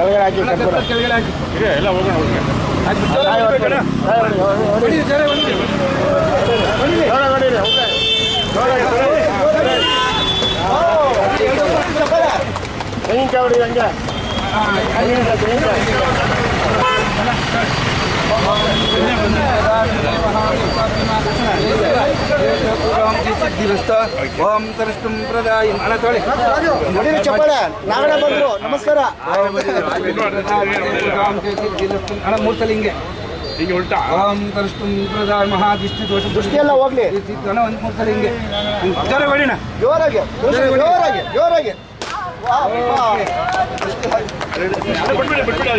ಕೆಳಗಡೆ ಹಾಕಿ ಕೆಳಗಡೆ ಎಲ್ಲ ಹೋಗೋಣ ತೆಂಗಿನಕಾಯಿ ಓಂ ತರಿಷ್ಟುಂ ಪ್ರದಾಯ. ಅಣ್ಣ ತೊಳಿ. ಹೊಡೀರಿ ಚಪ್ಪಾಳೆ. ಬಂದ್ರು. ನಮಸ್ಕಾರ. ಅಣ್ಣ ಮೂರು ಸಲ ಹಿಂಗೆ. ಹಿಂಗೆ ಉಲ್ಟಾ? ಓಂ ತರಿಷ್ಟುಂ ಪ್ರದಾಯ. ಮಹಾದಿಷ್ಟಿ ದೋಷ. ದೃಷ್ಟಿ ಎಲ್ಲ ಹೋಗ್ಲಿ ಅಣ್ಣ ಒಂದು ಮೂರು ಸಲ ಹಿಂಗೆ ಜೋರ ಹೊಡಿಣ ಜೋರಾಗಿ. ಜೋರಾಗಿ ಜೋರಾಗಿ. ವಾ, ವಾ. ಬಿಟ್ಬಿಡಿ ಬಿಟ್ಬಿಡಿ.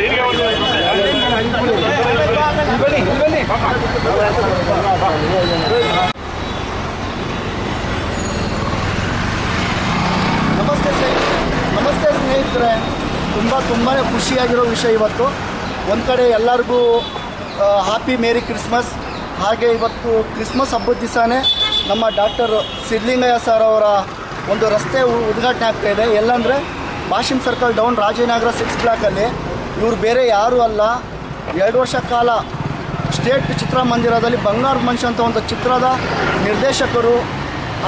ಅದು ಬನ್ನಿ ಬನ್ನಿ ನಮಸ್ತೆ ಸ್ನೇಹಿತರೆ ನಮಸ್ತೆ ಸ್ನೇಹಿತರೆ ತುಂಬ ತುಂಬಾ ಖುಷಿಯಾಗಿರೋ ವಿಷಯ ಇವತ್ತು. ಒಂದು ಕಡೆ ಎಲ್ಲರಿಗೂ ಹ್ಯಾಪಿ ಮೇರಿ ಕ್ರಿಸ್ಮಸ್ ಹಾಗೆ ಇವತ್ತು ಕ್ರಿಸ್ಮಸ್ ಹಬ್ಬದ ದಿವಸನೇ ನಮ್ಮ ಡಾಕ್ಟರ್ ಸಿದ್ಲಿಂಗಯ್ಯ ಸರ್ ಅವರ ಒಂದು ರಸ್ತೆ ಉದ್ಘಾಟನೆ ಆಗ್ತಾ ಇದೆ. ಎಲ್ಲಂದರೆ Washim circle down Rajanagara six ಬ್ಲಾಕಲ್ಲಿ ಇವರು ಬೇರೆ ಯಾರೂ ಅಲ್ಲ. ಎರಡು ವರ್ಷ ಕಾಲ ಸ್ಟೇಟ್ ಚಿತ್ರಮಂದಿರದಲ್ಲಿ ಬಂಗಾರ ಮನುಷ್ಯ ಅಂತ ಒಂದು ಚಿತ್ರದ ನಿರ್ದೇಶಕರು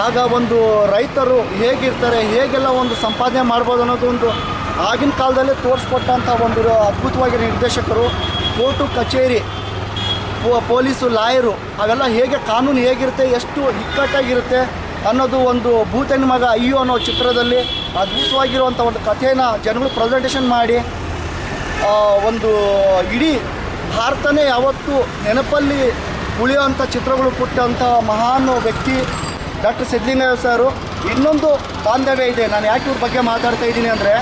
ಆಗ ಒಂದು ರೈತರು ಹೇಗಿರ್ತಾರೆ, ಹೇಗೆಲ್ಲ ಒಂದು ಸಂಪಾದನೆ ಮಾಡ್ಬೋದು ಅನ್ನೋದು ಒಂದು ಆಗಿನ ಕಾಲದಲ್ಲೇ ತೋರಿಸ್ಕೊಟ್ಟಂಥ ಒಂದು ಅದ್ಭುತವಾಗಿ ನಿರ್ದೇಶಕರು, ಕೋರ್ಟು ಕಚೇರಿ ಪೊಲೀಸು, ಲಾಯರು, ಅವೆಲ್ಲ ಹೇಗೆ ಕಾನೂನು ಹೇಗಿರುತ್ತೆ, ಎಷ್ಟು ಇಕ್ಕಟ್ಟಾಗಿರುತ್ತೆ ಅನ್ನೋದು ಒಂದು ಭೂತನ ಮಗ ಅಯ್ಯೋ ಅನ್ನೋ ಚಿತ್ರದಲ್ಲಿ ಅದ್ಭುತವಾಗಿರುವಂಥ ಒಂದು ಕಥೆನ ಜನಗಳು ಪ್ರೆಸೆಂಟೇಷನ್ ಮಾಡಿ ಒಂದು ಇಡೀ ಭಾರತನೇ ಯಾವತ್ತು ನೆನಪಲ್ಲಿ ಉಳಿಯುವಂಥ ಚಿತ್ರಗಳು ಕೊಟ್ಟಂಥ ಮಹಾನ್ ವ್ಯಕ್ತಿ ಡಾಕ್ಟರ್ ಸಿದ್ದಲಿಂಗಯ್ಯ ಸರು, ಇನ್ನೊಂದು ಬಾಂಧವ್ಯ ಇದೆ. ನಾನು ಯಾಕೆ ಇವ್ರ ಬಗ್ಗೆ ಮಾತಾಡ್ತಾ ಇದ್ದೀನಿ ಅಂದರೆ,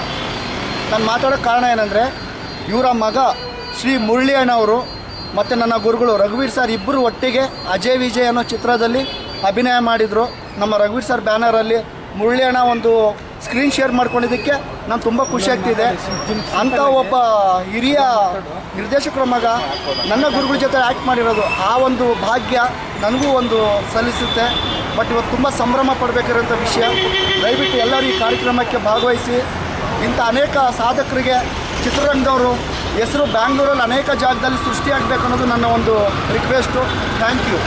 ನಾನು ಮಾತಾಡೋಕ್ಕೆ ಕಾರಣ ಏನಂದರೆ, ಇವರ ಮಗ ಶ್ರೀ ಮುರಳಿ ಅಣ್ಣವರು ಮತ್ತು ನನ್ನ ಗುರುಗಳು ರಘುವೀರ್ ಸರ್ ಇಬ್ಬರು ಒಟ್ಟಿಗೆ ಅಜಯ್ ವಿಜಯ್ ಅನ್ನೋ ಚಿತ್ರದಲ್ಲಿ ಅಭಿನಯ ಮಾಡಿದರು. ನಮ್ಮ ರಘುವೀರ್ ಸರ್ ಬ್ಯಾನರಲ್ಲಿ ಮುರಳಿ ಅಣ್ಣ ಒಂದು ಸ್ಕ್ರೀನ್ ಶೇರ್ ಮಾಡ್ಕೊಂಡಿದ್ದಕ್ಕೆ ನಾನು ತುಂಬ ಖುಷಿ ಆಗ್ತಿದೆ. ಅಂಥ ಒಬ್ಬ ಹಿರಿಯ ನಿರ್ದೇಶಕರ ಮಗ ನನ್ನ ಗುರುಗಳ ಜೊತೆ ಆ್ಯಕ್ಟ್ ಮಾಡಿರೋದು. ಆ ಒಂದು ಭಾಗ್ಯ ನನಗೂ ಒಂದು ಸಲ್ಲಿಸುತ್ತೆ. ಬಟ್ ಇವತ್ತು ತುಂಬ ಸಂಭ್ರಮ ಪಡಬೇಕಿರೋಂಥ ವಿಷಯ. ದಯವಿಟ್ಟು ಎಲ್ಲರೂ ಈ ಕಾರ್ಯಕ್ರಮಕ್ಕೆ ಭಾಗವಹಿಸಿ. ಇಂಥ ಅನೇಕ ಸಾಧಕರಿಗೆ ಚಿತ್ರರಂಗದವರು ಹೆಸರು ಬ್ಯಾಂಗ್ಳೂರಲ್ಲಿ ಅನೇಕ ಜಾಗದಲ್ಲಿ ಸೃಷ್ಟಿಯಾಗಬೇಕು ಅನ್ನೋದು ನನ್ನ ಒಂದು ರಿಕ್ವೆಸ್ಟು ಥ್ಯಾಂಕ್ ಯು